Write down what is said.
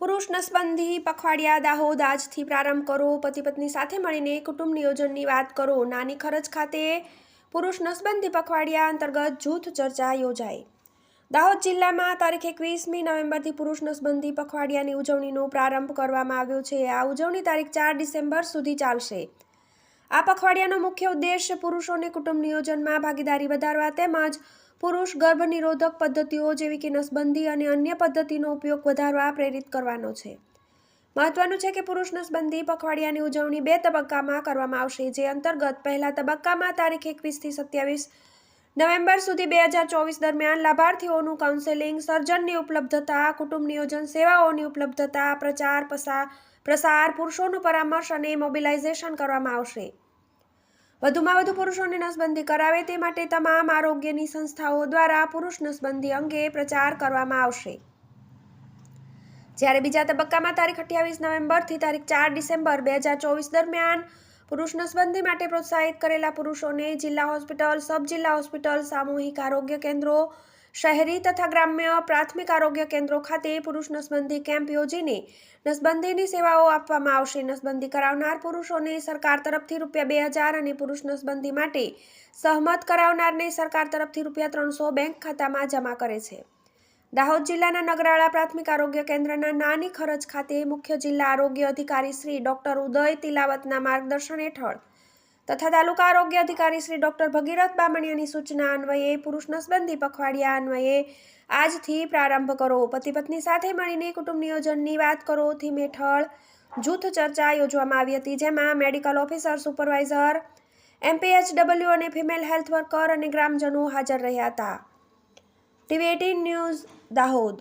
પુરુષ નસબંધી પખવાડિયા દાહોદ આજથી પ્રારંભ કરો. પતિ પત્ની સાથે મળીને કુટુંબ નિયોજનની વાત કરો. નાની ખરચ ખાતે પુરુષ નસબંધી પખવાડિયા અંતર્ગત જૂથ ચર્ચા યોજાઈ. દાહોદ જિલ્લામાં તારીખ એકવીસમી નવેમ્બરથી પુરુષ નસબંધી પખવાડિયાની ઉજવણીનો પ્રારંભ કરવામાં આવ્યો છે. આ ઉજવણી તારીખ ચાર ડિસેમ્બર સુધી ચાલશે. આ પખવાડિયાનો મુખ્ય ઉદ્દેશ પુરુષોને કુટુંબ નિયોજનમાં ભાગીદારી વધારવા તેમજ પુરુષ ગર્ભ નિરોધક પદ્ધતિઓ જેવી કે નસબંધી અને અન્ય પદ્ધતિનો ઉપયોગ વધારવા પ્રેરિત કરવાનો છે. મહત્વનું છે કે પુરુષ નસબંધી, પખવાડિયાની ઉજવણી બે તબક્કામાં કરવામાં આવશે, જે અંતર્ગત પહેલા તબક્કામાં તારીખ એકવીસથી સત્યાવીસ નવેમ્બર સુધી બે હજાર ચોવીસ દરમિયાન લાભાર્થીઓનું કાઉન્સેલિંગ, સર્જનની ઉપલબ્ધતા, કુટુંબ નિયોજન સેવાઓની ઉપલબ્ધતા, પ્રચાર પસાર પ્રસાર, પુરુષોનું પરામર્શ અને મોબિલાઇઝેશન કરવામાં આવશે. વધુમાં વધુ પુરુષોને નસબંધી કરાવે તે માટે તમામ આરોગ્યની સંસ્થાઓ દ્વારા પુરુષ નસબંધી અંગે પ્રચાર કરવામાં આવશે. જ્યારે બીજા તબક્કામાં તારીખ અઠ્યાવીસ નવેમ્બરથી તારીખ ચાર ડિસેમ્બર બે હજાર ચોવીસ દરમિયાન પુરુષ નસબંધી માટે પ્રોત્સાહિત કરેલા પુરુષોને જિલ્લા હોસ્પિટલ, સબ જિલ્લા હોસ્પિટલ, સામૂહિક આરોગ્ય કેન્દ્રો શહેરી તથા ગ્રામ્ય પ્રાથમિક આરોગ્ય કેન્દ્રો ખાતે પુરુષ નસબંધી કેમ્પ યોજીને નસબંધીની સેવાઓ આપવામાં આવશે. નસબંધી કરાવનાર પુરુષોને સરકાર તરફથી રૂપિયા બે હજાર અને પુરુષ નસબંધી માટે સહમત કરાવનારને સરકાર તરફથી રૂપિયા ત્રણસો બેંક ખાતામાં જમા કરે છે. દાહોદ જિલ્લાના નગરાળા પ્રાથમિક આરોગ્ય કેન્દ્રના નાની ખરચ ખાતે મુખ્ય જિલ્લા આરોગ્ય અધિકારી શ્રી ડોક્ટર ઉદય તિલાવતના માર્ગદર્શન હેઠળ તથા તાલુકા આરોગ્ય અધિકારી શ્રી ડોક્ટર ભગીરથ બામણીયાની સૂચના અન્વયે, પુરુષ નસબંધી પખવાડિયા અન્વયે આજથી પ્રારંભ કરો. પતિ પત્ની સાથે મળીને કુટુંબ નિયોજનની વાત કરો. થીમ હેઠળ જૂથ ચર્ચા યોજવામાં આવી હતી, જેમાં મેડિકલ ઓફિસર, સુપરવાઇઝર, એમપીએચડબલ્યુ અને ફિમેલ હેલ્થ વર્કર અને ગ્રામજનો હાજર રહ્યા હતા. TV eighteen news Dahod.